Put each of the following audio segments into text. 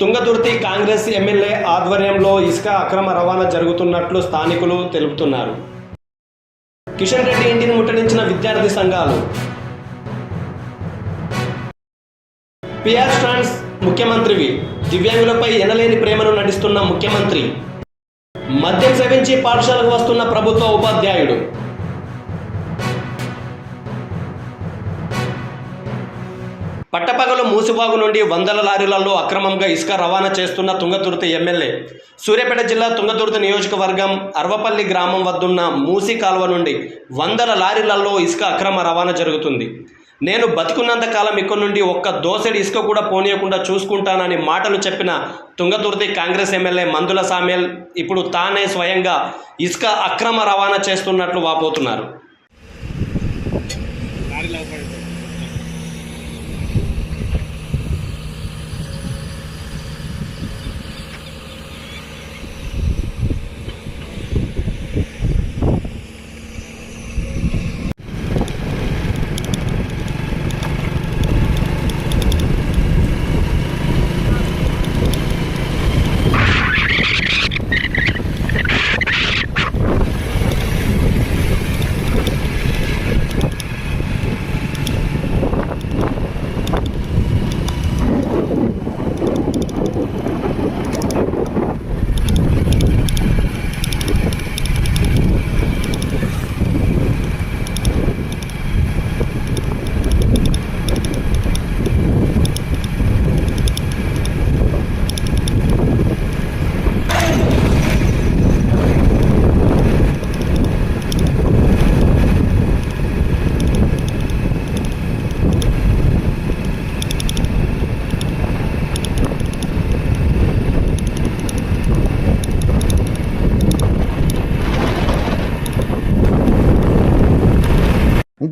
Thungathurthi Congress MLA ఆధ్వర్యంలో ఇసుక అక్రమ రవాణా జరుగుతున్నట్లు స్థానికులు తెలుపుతున్నారు. కిషన్ రెడ్డి ఇంటిని ముట్టడించిన విద్యార్థి సంఘాలు. PR stands ముఖ్యమంత్రివి. దివ్యాంగులపై ఎనలేని ప్రేమను నటిస్తున్న ముఖ్యమంత్రి. మద్యం సేవించి పాఠశాలకు వస్తున్న ప్రభుత్వ ఉపాధ్యాయుడు. పట్టపగలు మూసిబాగు నుండి వందల లారీలలో అక్రమంగా ఇసుక రవాణా చేస్తున్న తుంగతుర్తి ఎమ్మెల్యే. సూర్యాపేట జిల్లా తుంగతుర్తి నియోజకవర్గం అర్వపల్లి గ్రామం వద్దున్న మూసి కాలువ నుండి వందల లారీలలో ఇసుక అక్రమ రవాణా జరుగుతుంది. నేను బతుకున్నంత కాలం ఇక్కడ నుండి ఒక్క దోసెడి ఇసుక కూడా పోనీయకుండా చూసుకుంటానని మాటలు చెప్పిన తుంగతుర్తి కాంగ్రెస్ ఎమ్మెల్యే మందుల సామ్యల్ ఇప్పుడు తానే స్వయంగా ఇసుక అక్రమ రవాణా చేస్తున్నట్లు వాపోతున్నారు.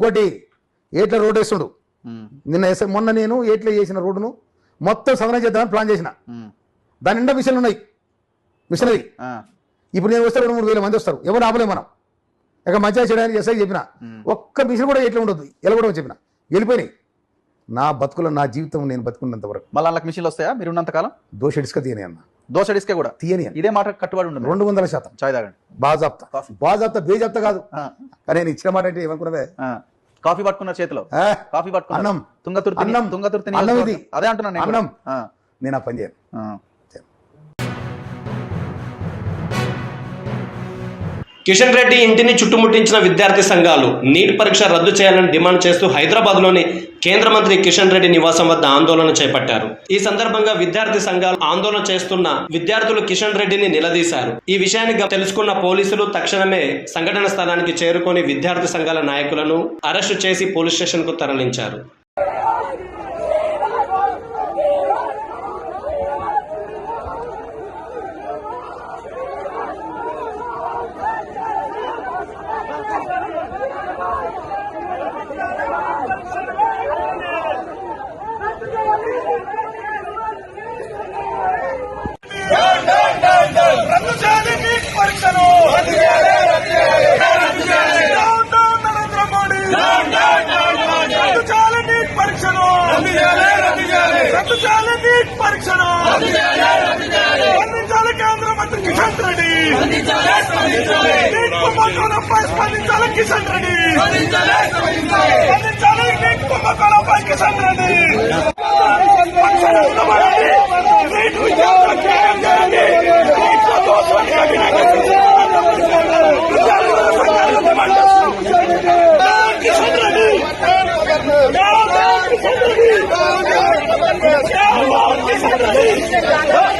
ఇంకోటి ఏట్ల రోడ్ వేస్తుడు. నిన్న వేసే మొన్న నేను ఏట్ల చేసిన రోడ్డును మొత్తం సదనం చేద్దామని ప్లాన్ చేసిన. దాని నిండా మిషన్లు ఉన్నాయి. మిషనరీ. ఇప్పుడు నేను వస్తే రెండు మూడు వేల మంది వస్తారు. ఎవరు ఆపలేం మనం. ఇక మంచిగా చేయడానికి ఎస్ఐ చెప్పిన. ఒక్క మిషన్ కూడా ఎట్లా ఉండదు. ఎలా కూడా చెప్పిన. వెళ్ళిపోయినాయి. నా బతుకులో నా జీవితం నేను బతుకున్నంత వరకు. మళ్ళీ మిషన్లు వస్తాయా? మీరు ఉన్నంత కాలం? దోష ఇసుక తీయని అన్న. దోశ డిస్కే కూడా? తీయని ఇదే మాట కట్టుబడి ఉండదు రెండు వందల శాతం. చాయ్ తాగండి. బాజాప్తా. బాజాప్తా బేజాప్తా కాదు. కానీ నేను ఇచ్చిన మాట అంటే ఏమనుకున్నవే? ఆ. కాఫీ పట్టుకున్నారు చేతిలో? కాఫీ పట్టుకున్నారు అన్నం. తుంగతుర్తి అన్నం. తుంగతుర్తి అన్నం. ఇది. అదే అంటున్నాను. అన్నం. నేను ఆ పని చేయను కిషన్ రెడ్డి ఇంటిని చుట్టుముట్టించిన విద్యార్థి సంఘాలు నీట్ పరీక్ష రద్దు చేయాలని డిమాండ్ చేస్తూ హైదరాబాద్లోని కేంద్ర మంత్రి కిషన్ రెడ్డి నివాసం వద్ద ఆందోళన చేపట్టారు. ఈ సందర్భంగా విద్యార్థి సంఘాలు ఆందోళన చేస్తున్న విద్యార్థులు కిషన్ రెడ్డిని నిలదీశారు. ఈ విషయాన్ని తెలుసుకున్న పోలీసులు తక్షణమే సంఘటన స్థలానికి చేరుకొని విద్యార్థి సంఘాల నాయకులను అరెస్టు చేసి పోలీస్ స్టేషన్కు తరలించారు రద్దు చేయాలి నీట్ పరీక్షను డౌన్ డౌన్ నరేంద్ర మోడీ రద్దు చేయాలి నీట్ పరీక్షను రద్దు చేయాలి నీట్ పరీక్షను స్పందించాలి కేంద్ర మంత్రి కిషన్ రెడ్డి నీట్ కుంభకోణంపై స్పందించాలి కిషన్ రెడ్డి స్పందించాలి నీట్ కుంభకోణంపై కిషన్ రెడ్డి. నీట్ విద్యార్థులకు న్యాయం చేయండి. నీట్ల దోషాన్ని. కిషన్ రెడ్డి కిషన్ రెడ్డి కిషన్ రెడ్డి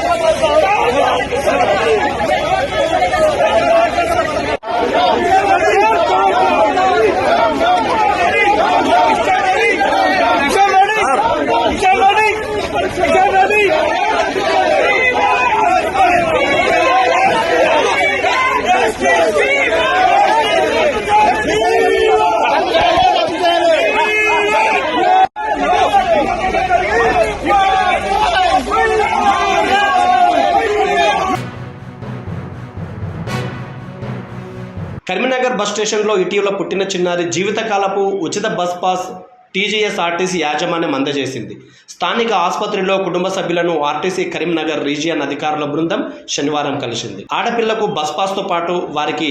బస్ స్టేషన్లో ఇటీవల పుట్టిన చిన్నారి జీవితకాలపు ఉచిత బస్ పాస్ టీజీఎస్ ఆర్టీసీ యాజమాన్యం అందజేసింది. స్థానిక ఆసుపత్రిలో కుటుంబ సభ్యులను ఆర్టీసీ కరీంనగర్ రీజియన్ అధికారుల బృందం శనివారం కలిసింది. ఆడపిల్లకు బస్ పాస్తో పాటు వారికి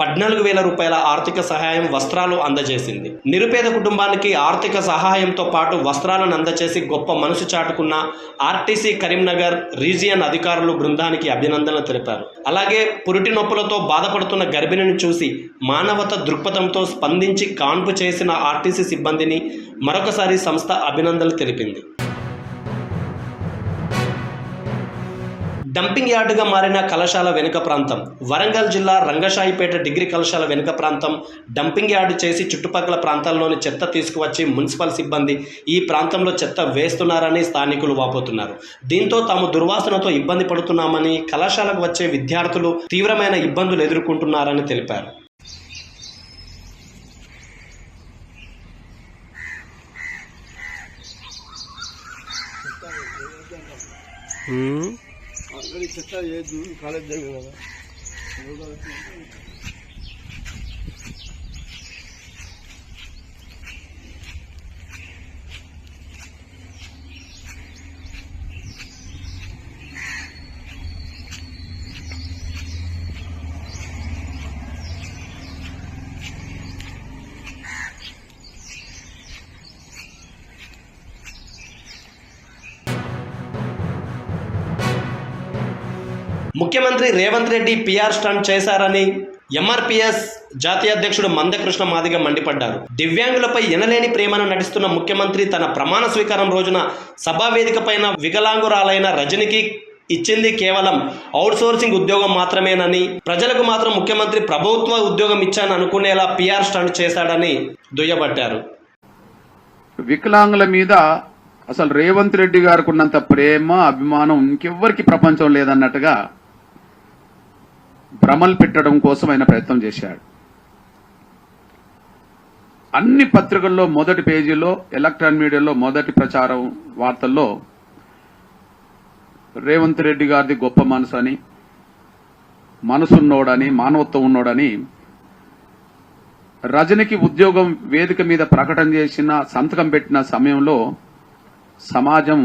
పద్నాలుగు వేల రూపాయల ఆర్థిక సహాయం వస్త్రాలు అందజేసింది. నిరుపేద కుటుంబానికి ఆర్థిక సహాయంతో పాటు వస్త్రాలను అందజేసి గొప్ప మనసు చాటుకున్న ఆర్టీసీ కరీంనగర్ రీజియన్ అధికారులు బృందానికి అభినందనలు తెలిపారు. అలాగే పురిటి నొప్పులతో బాధపడుతున్న గర్భిణిని చూసి మానవత దృక్పథంతో స్పందించి కాన్పు చేసిన ఆర్టీసీ సిబ్బందిని మరొకసారి సంస్థ అభినందనలు తెలిపింది. డంపింగ్ యార్డుగా మారిన కళాశాల వెనుక ప్రాంతం. వరంగల్ జిల్లా రంగశాయిపేట డిగ్రీ కళాశాల వెనుక ప్రాంతం. డంపింగ్ యార్డు చేసి చుట్టుపక్కల ప్రాంతాల్లోని చెత్త తీసుకువచ్చి మున్సిపల్ సిబ్బంది ఈ ప్రాంతంలో చెత్త వేస్తున్నారని స్థానికులు వాపోతున్నారు. దీంతో తాము దుర్వాసనతో ఇబ్బంది పడుతున్నామని కళాశాలకు వచ్చే విద్యార్థులు తీవ్రమైన ఇబ్బందులు ఎదుర్కొంటున్నారని తెలిపారు. చెత్త ఏ కాలేజ్ దగ్గర కదా ముఖ్యమంత్రి రేవంత్ రెడ్డి పిఆర్ స్టంట్ చేశారని ఎంఆర్పిఎస్ జాతీయ అధ్యక్షుడు మందకృష్ణ మాదిగ మండిపడ్డారు. దివ్యాంగులపై ఎనలేని ప్రేమను నటిస్తున్న ముఖ్యమంత్రి తన ప్రమాణ స్వీకారం రోజున సభా పైన వికలాంగురాలైన రజనికి ఇచ్చింది కేవలం అవుట్సోర్సింగ్ ఉద్యోగం మాత్రమేనని ప్రజలకు మాత్రం ముఖ్యమంత్రి ప్రభుత్వ ఉద్యోగం ఇచ్చాను అనుకునేలా పిఆర్ స్టంట్ చేశాడని దుయ్యబట్టారు. వికలాంగుల మీద అసలు రేవంత్ రెడ్డి గారికి ఉన్నంత ప్రేమ అభిమానం ఇంకెవ్వరికి ప్రపంచం లేదన్నట్టుగా భ్రమలు పెట్టడం కోసం ఆయన ప్రయత్నం చేశాడు. అన్ని పత్రికల్లో మొదటి పేజీలో ఎలక్ట్రాన్ మీడియాలో మొదటి ప్రచారం వార్తల్లో రేవంత్ రెడ్డి గారిది గొప్ప మనసు అని మనసున్నోడని మానవత్వం ఉన్నోడని రజనికి ఉద్యోగం వేదిక మీద ప్రకటన చేసిన సంతకం పెట్టిన సమయంలో సమాజం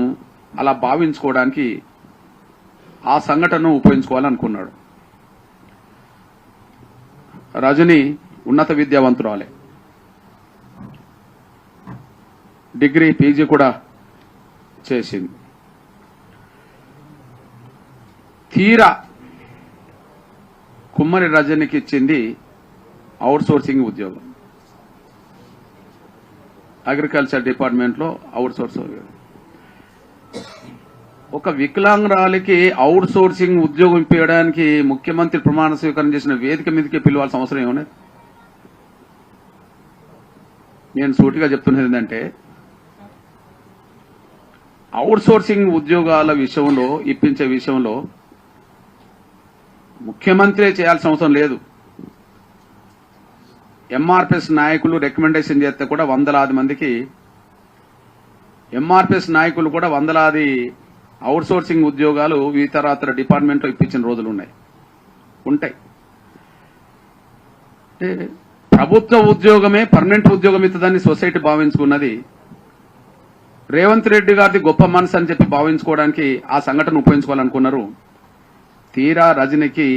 అలా భావించుకోవడానికి ఆ సంఘటనను ఉపయోగించుకోవాలనుకున్నాడు. రజని ఉన్నత విద్యావంతురాలే. డిగ్రీ పీజీ కూడా చేసింది. తీరా కుమ్మరి రజనికి ఇచ్చింది అవుట్ సోర్సింగ్ ఉద్యోగం. అగ్రికల్చర్ డిపార్ట్మెంట్లో అవుట్ సోర్స్ ఒక వికలాంగురాలికి అవుట్ సోర్సింగ్ ఉద్యోగం ఇప్పించడానికి ముఖ్యమంత్రి ప్రమాణ స్వీకారం చేసిన వేదిక మీదకే పిలవాల్సిన అవసరం ఏమన్నా నేను సూటిగా చెప్తున్నది ఏంటంటే అవుట్ సోర్సింగ్ ఉద్యోగాల విషయంలో ఇప్పించే విషయంలో ముఖ్యమంత్రి చేయాల్సిన అవసరం లేదు. ఎంఆర్పిఎస్ నాయకులు రికమెండేషన్ చేస్తే కూడా వందలాది మందికి ఎంఆర్పిఎస్ నాయకులు కూడా వందలాది అవుట్ సోర్సింగ్ ఉద్యోగాలు ఇతరాతర డిపార్ట్మెంట్లో ఇప్పించిన రోజులు ఉన్నాయి ఉంటాయి. అంటే ప్రభుత్వ ఉద్యోగమే పర్మనెంట్ ఉద్యోగం ఇస్తుందని సొసైటీ భావించుకున్నది. రేవంత్ రెడ్డి గారిది గొప్ప మనసు అని చెప్పి భావించుకోవడానికి ఆ సంఘటన ఉపయోగించుకోవాలనుకున్నారు. తీరా రజనికి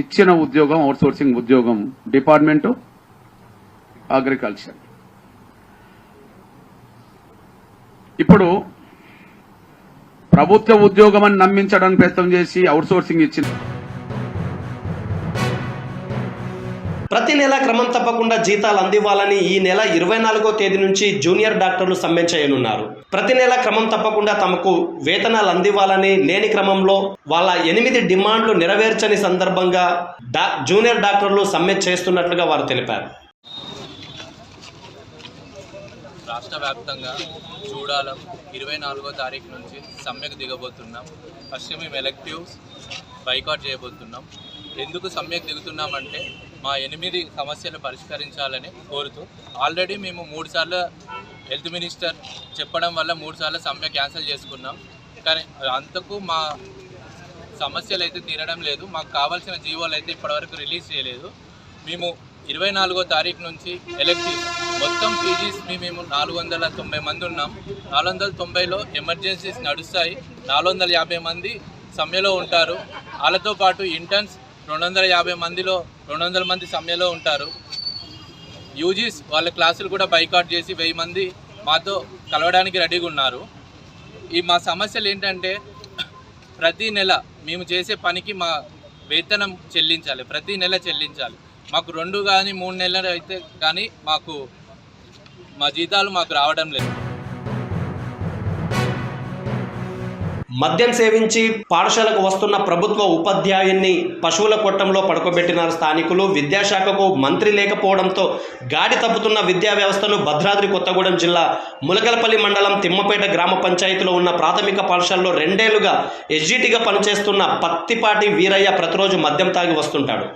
ఇచ్చిన ఉద్యోగం అవుట్ సోర్సింగ్ ఉద్యోగం డిపార్ట్మెంట్ అగ్రికల్చర్. ఇప్పుడు ప్రభుత్వ ఉద్యోగం అని నమ్మించడానికి ప్రయత్నం చేసి అవుట్ సోర్సింగ్ ప్రతి నెల క్రమం తప్పకుండా జీతాలు అందివ్వాలని ఈ నెల ఇరవై నాలుగో తేదీ నుంచి జూనియర్ డాక్టర్లు సమ్మె చేయనున్నారు. ప్రతి నెల క్రమం తప్పకుండా తమకు వేతనాలు అందివ్వాలని లేని క్రమంలో వాళ్ళ ఎనిమిది డిమాండ్లు నెరవేర్చని సందర్భంగా డా జూనియర్ డాక్టర్లు సమ్మె చేస్తున్నట్లుగా వారు తెలిపారు. రాష్ట్ర వ్యాప్తంగా చూడాలం. ఇరవై నాలుగో తారీఖు నుంచి సమ్మెకు దిగబోతున్నాం. ఫస్ట్ మేము ఎలక్టివ్స్ బైకాట్ చేయబోతున్నాం. ఎందుకు సమ్మెకు దిగుతున్నామంటే మా ఎనిమిది సమస్యలు పరిష్కరించాలని కోరుతూ ఆల్రెడీ మేము మూడు సార్లు హెల్త్ మినిస్టర్ చెప్పడం వల్ల మూడు సార్లు సమ్మె క్యాన్సిల్ చేసుకున్నాం. కానీ అంతకు మా సమస్యలు అయితే తీరడం లేదు. మాకు కావాల్సిన జీవోలు అయితే ఇప్పటివరకు రిలీజ్ చేయలేదు. మేము ఇరవై నాలుగో తారీఖు నుంచి ఎలక్టివ్ మొత్తం పీజీస్ మేము నాలుగు వందల తొంభై మంది ఉన్నాం. నాలుగు వందల తొంభైలో ఎమర్జెన్సీస్ నడుస్తాయి. నాలుగు వందల యాభై మంది సమ్మెలో ఉంటారు. వాళ్ళతో పాటు ఇంటర్న్స్ రెండు వందల యాభై మందిలో రెండు వందల మంది సమ్మెలో ఉంటారు. యూజీస్ వాళ్ళ క్లాసులు కూడా బైకాట్ చేసి వెయ్యి మంది మాతో కలవడానికి రెడీగా ఉన్నారు. ఈ మా సమస్యలు ఏంటంటే ప్రతి నెల మేము చేసే పనికి మా వేతనం చెల్లించాలి. ప్రతి నెల చెల్లించాలి. మాకు రెండు కానీ మూడు నెలలు అయితే కానీ మాకు మా జీతాలు మాకు రావడం లేదు. మద్యం సేవించి పాఠశాలకు వస్తున్న ప్రభుత్వ ఉపాధ్యాయున్ని పశువుల కొట్టంలో పడుకోబెట్టిన స్థానికులు. విద్యాశాఖకు మంత్రి లేకపోవడంతో గాడి తప్పుతున్న విద్యా వ్యవస్థను భద్రాద్రి కొత్తగూడెం జిల్లా ములకలపల్లి మండలం తిమ్మపేట గ్రామ పంచాయతీలో ఉన్న ప్రాథమిక పాఠశాలలో రెండేళ్ళుగా ఎస్జిటిగా పనిచేస్తున్న పత్తిపాటి వీరయ్య ప్రతిరోజు మద్యం తాగి వస్తుంటాడు.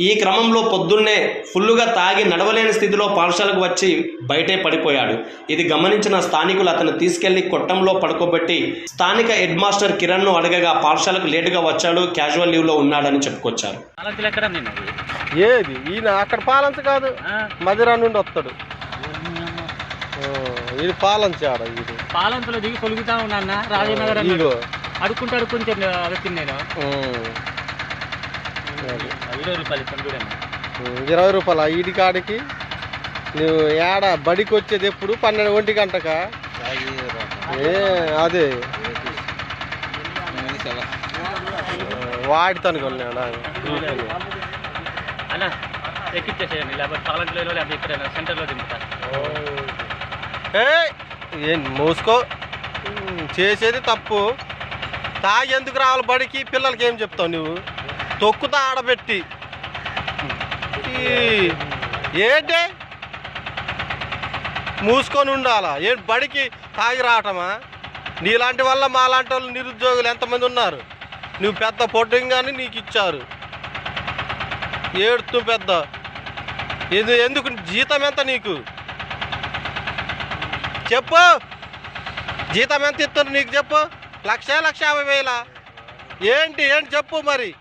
ఈ క్రమంలో పొద్దున్నే ఫుల్లుగా తాగి నడవలేని స్థితిలో పాఠశాలకు వచ్చి బయటే పడిపోయాడు. ఇది గమనించిన స్థానికులు అతను తీసుకెళ్ళి కొట్టంలో పడుకోబెట్టి స్థానిక హెడ్ మాస్టర్ కిరణ్ను అడగగా పాఠశాలకు లేటుగా వచ్చాడు క్యాజువల్ లీవ్లో ఉన్నాడని చెప్పుకొచ్చారు. ఏది? ఈయన అక్కడ పాలంచ కాదు. మదిరా నుండి వస్తాడు. ఇది పాలంచాడ ఇది పాలంతులు దిగి తొలుగుతా ఉన్నా రాజనగర్ అడుక్కుంటూ. అది. ఇరవై రూపాయలు ఇస్తాను ఇరవై రూపాయల ఈడి కాడికి నువ్వు ఏడ బడికి వచ్చేది ఎప్పుడు పన్నెండు ఒంటి గంటక ఏ అదే వాడితాను కొన్నాడు అన్న ఎక్కిచ్చేసేయండి లేకపోతే పాలంతులు లేకపోతే ఇక్కడ సెంటర్లో దింపుతా ఏ ఏం మూసుకో చేసేది తప్పు తాగి ఎందుకు రావాలి బడికి పిల్లలకి ఏం చెప్తావు నువ్వు తొక్కుతా ఆడబెట్టి. ఈ- ఏంటి? మూసుకొని ఉండాలా? ఏం బడికి తాగి రావటమా? నీలాంటి వల్ల మాలాంటి వాళ్ళు నిరుద్యోగులు ఎంతమంది ఉన్నారు? నువ్వు పెద్ద పొడ్డంగానే నీకు ఇచ్చారు. ఏడుతూ పెద్ద. ఎందు ఎందుకు? జీతం ఎంత నీకు? చెప్పు. జీతం ఎంత ఇస్తున్నారు నీకు చెప్పు? లక్ష లక్ష యాభై వేల? ఏంటి? ఏంటి చెప్పు మరి?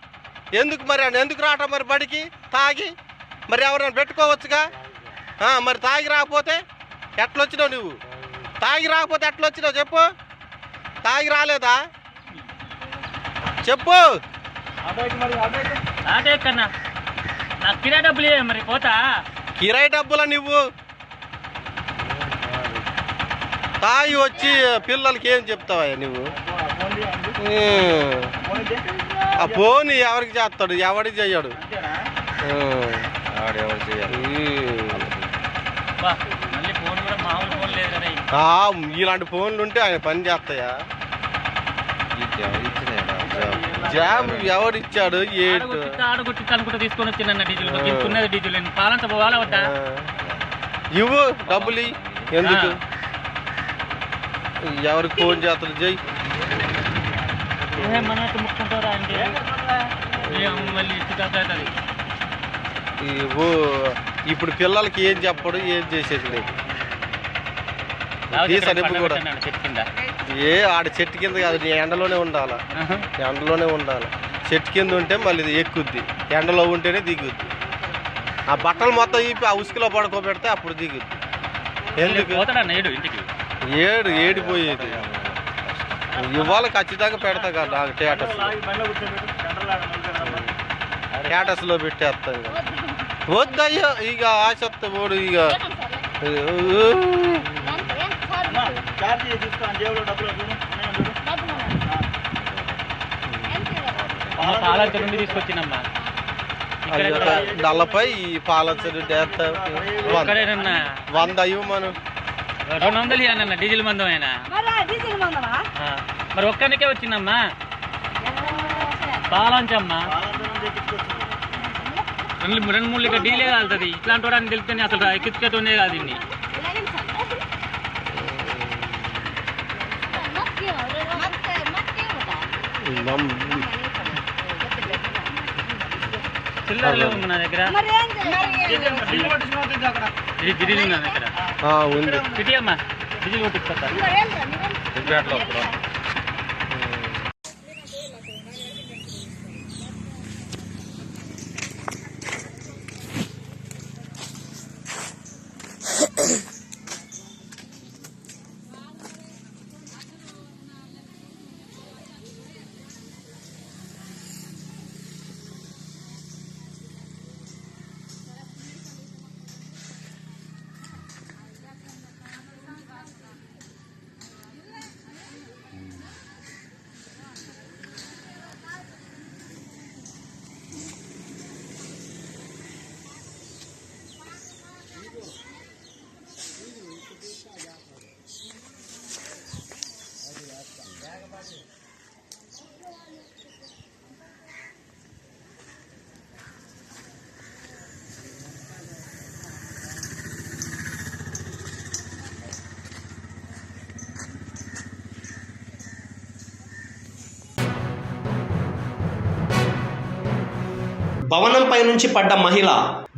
ఎందుకు మరి ఎందుకు రావటం మరి బడికి? తాగి? మరి ఎవరైనా పెట్టుకోవచ్చుగా? ఆ, మరి తాగి రాకపోతే ఎట్లొచ్చినావు నువ్వు? తాగి రాకపోతే ఎట్లొచ్చినావు చెప్పు? తాగి రాలేదా? చెప్పు. అదే కన్నా నాకు కిరా డబ్బులు మరి పోతా. కిరాయి డబ్బులా నువ్వు? తాగి వచ్చి పిల్లలకి ఏం చెప్తావా నువ్వు. ఆ ఫోన్ ఎవరికి చేస్తాడు? ఎవరికి చెయ్యడు ఉమ్. ఉమ్. బా మళ్ళీ ఫోన్ కూడా మామూలు ఫోన్ లేదు కదా ఇది. ఆ, ఇలాంటి ఫోన్లు ఉంటే ఆయన పని చేస్తాయా? జాబ్ ఏంటో ఆడగొట్టిస్తా అనుకుంటా తీసుకొని వచ్చిందన్న డీజిల్ ఇంత ఉన్నది డీజిల్ నేను పాలంత పోవాలా వద్దా? ఆ. ఇవ్వు డబ్బులు. ఎందుకు? ఎవరికి ఫోన్ చేస్తాడు? జై. అంటే మళ్ళీ అవుతుంది ఇప్పుడు పిల్లలకి ఏం చెప్పడు ఏం చేసేది లేదు. కూడా. ఏ ఆడ చెట్టు కింద కాదు నీ ఎండలోనే ఉండాలా. ఎండలోనే ఉండాలి. చెట్టు కింద ఉంటే మళ్ళీ ఎక్కుద్ది. ఎండలో ఉంటేనే దిగుద్ది. ఆ బట్టలు మొత్తం ఇప్పి ఆ ఉసుకులో పడుకోబెడితే అప్పుడు దిగుద్ది. ఎందుకు? ఏడు ఏడిపోయేది. ఇవాళ ఖచ్చితంగా పెడతా కదా నాకు టేటస్ టేటస్లో పెట్టేస్తాం ఇక. వద్దయ్యో ఇక ఆసక్త పోడు ఇక. ఇక్కడ నల్లపై ఈ ఇక్కడేనన్నా వంద. అయ్యో మనం. రెండు వందలు ఇవ్వనన్న డీజిల్ మందం ఆయన ఆ, మరి ఒక్కనికే వచ్చిందమ్మా? పాలంచమ్మా రెండు రెండు మూడు లీటర్ డీలే కాలుతుంది. ఇట్లాంటి వాడని తెలిపితే అసలు ఎక్కించుకేటోనే కాదు ఇన్ని. చిల్లర లేవు నా దగ్గర. ఇది డీజిల్ ఉంది నా దగ్గర ఆ, ఉంది సిటీ అమ్మా డీజిల్ కొట్టిస్తా భవనంపై నుంచి పడ్డ మహిళ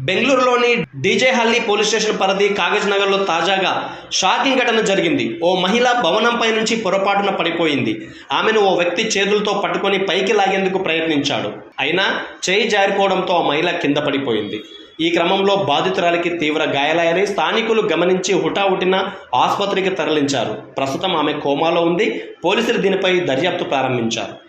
బెంగళూరులోని డీజే హల్లీ పోలీస్ స్టేషన్ పరిధి కాగజ్ నగర్లో తాజాగా షాకింగ్ ఘటన జరిగింది. ఓ మహిళ భవనంపై నుంచి పొరపాటున పడిపోయింది. ఆమెను ఓ వ్యక్తి చేతులతో పట్టుకొని పైకి లాగేందుకు ప్రయత్నించాడు. అయినా చేయి జారిపోవడంతో ఆ మహిళ కింద పడిపోయింది. ఈ క్రమంలో బాధితురాలికి తీవ్ర గాయాలయ్యని స్థానికులు గమనించి హుటాహుటిన ఆసుపత్రికి తరలించారు. ప్రస్తుతం ఆమె కోమాలో ఉంది. పోలీసులు దీనిపై దర్యాప్తు ప్రారంభించారు.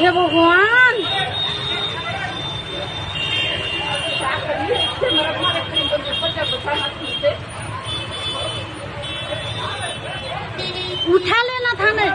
হে ভগবান। উঠালে না থানায়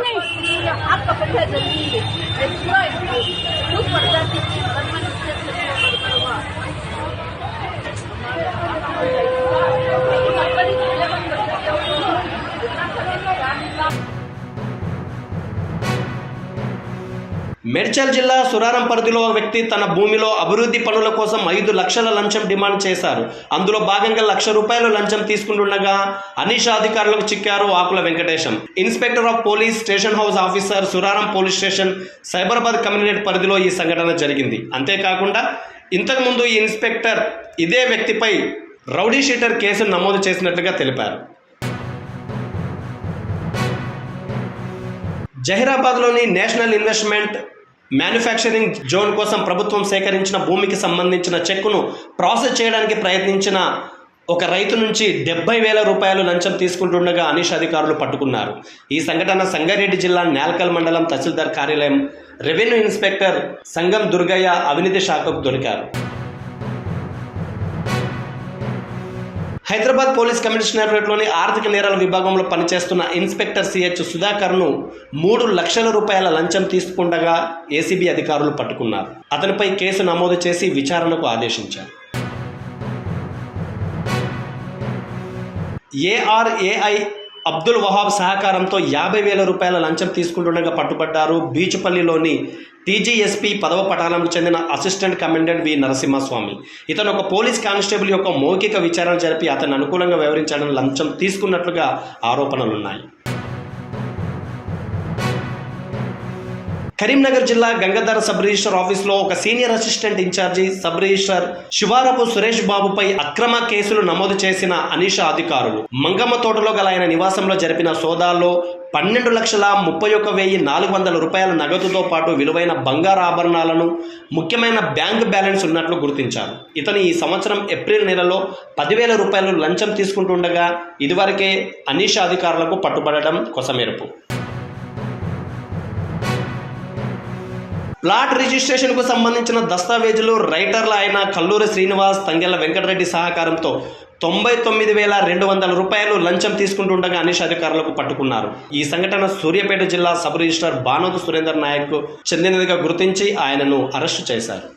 حاطه كلها زميلي الشوي سوبر ده لما نستسلم మేడ్చల్ జిల్లా సురారం పరిధిలో వ్యక్తి తన భూమిలో అభివృద్ధి పనుల కోసం ఐదు లక్షల లంచం డిమాండ్ చేశారు. అందులో భాగంగా లక్ష రూపాయలు లంచం తీసుకుంటుండగా అనీష అధికారులకు చిక్కారు Akula Venkatesham. Inspector of police station house officer Suraram police station Cyberabad community పరిధిలో ఈ సంఘటన జరిగింది. అంతేకాకుండా ఇంతకుముందు ఈ ఇన్స్పెక్టర్ ఇదే వ్యక్తిపై రౌడీ షీటర్ కేసు నమోదు చేసినట్లుగా తెలిపారు. జహీరాబాద్లోని నేషనల్ ఇన్వెస్ట్మెంట్ మ్యానుఫ్యాక్చరింగ్ జోన్ కోసం ప్రభుత్వం సేకరించిన భూమికి సంబంధించిన చెక్కును ప్రాసెస్ చేయడానికి ప్రయత్నించిన ఒక రైతు నుంచి డెబ్బై వేల రూపాయలు లంచం తీసుకుంటుండగా అనీష్ అధికారులు పట్టుకున్నారు. ఈ సంఘటన సంగారెడ్డి జిల్లా నేల్కల్ మండలం తహసీల్దార్ కార్యాలయం రెవెన్యూ ఇన్స్పెక్టర్ సంగం దుర్గయ్య అవినీతి శాఖకు దొరికారు. హైదరాబాద్ పోలీస్ కమిషనరేట్లోని ఆర్థిక నేరాల విభాగంలో పనిచేస్తున్న ఇన్స్పెక్టర్ సిహెచ్ సుధాకర్ను మూడు లక్షల రూపాయల లంచం తీసుకుండగా ఏసీబీ అధికారులు పట్టుకున్నారు. అతనిపై కేసు నమోదు చేసి విచారణకు ఆదేశించారు. ఏఆర్ఏఐ అబ్దుల్ వహాబ్ సహకారంతో యాభై వేల రూపాయల లంచం తీసుకుంటుండగా పట్టుబడ్డారు. బీచుపల్లిలోని టీజీఎస్పీ పదవ పటాలకు చెందిన అసిస్టెంట్ కమాండెంట్ వి. నరసింహస్వామి. ఇతను ఒక పోలీస్ కానిస్టేబుల్ యొక్క మౌఖిక విచారణ జరిపి అతను అనుకూలంగా వ్యవహరించడం లంచం తీసుకున్నట్లుగా ఆరోపణలున్నాయి. కరీంనగర్ జిల్లా గంగాధర సబ్ రిజిస్టర్ ఆఫీస్లో ఒక senior assistant incharge sub register Sivarapu Suresh బాబుపై అక్రమ కేసులు నమోదు చేసిన అనీష అధికారులు. మంగమ్మ తోటలో గల ఆయన నివాసంలో జరిపిన సోదాల్లో పన్నెండు లక్షల ముప్పై ఒక్క వెయ్యి నాలుగు వందల రూపాయల నగదుతో పాటు విలువైన బంగారు ఆభరణాలను ముఖ్యమైన బ్యాంక్ బ్యాలెన్స్ ఉన్నట్లు గుర్తించారు. ఇతను ఈ సంవత్సరం ఏప్రిల్ నెలలో పదివేల రూపాయలు లంచం తీసుకుంటుండగా ఇదివరకే అనీష అధికారులకు పట్టుబడడం కొసమెరుపు. ప్లాట్ రిజిస్ట్రేషన్కు సంబంధించిన దస్తావేజులు రైటర్ల అయిన కల్లూరి శ్రీనివాస్ తంగెళ్ళ వెంకటరెడ్డి సహకారంతో తొంభై తొమ్మిది వేల రెండు వందల రూపాయలు లంచం తీసుకుంటుండగా అనిష్ అధికారులకు పట్టుకున్నారు. ఈ సంఘటన సూర్యాపేట జిల్లా సబ్ రిజిస్ట్రార్ భానోతు సురేందర్ నాయక్ చెందినదిగా గుర్తించి ఆయనను అరెస్టు చేశారు.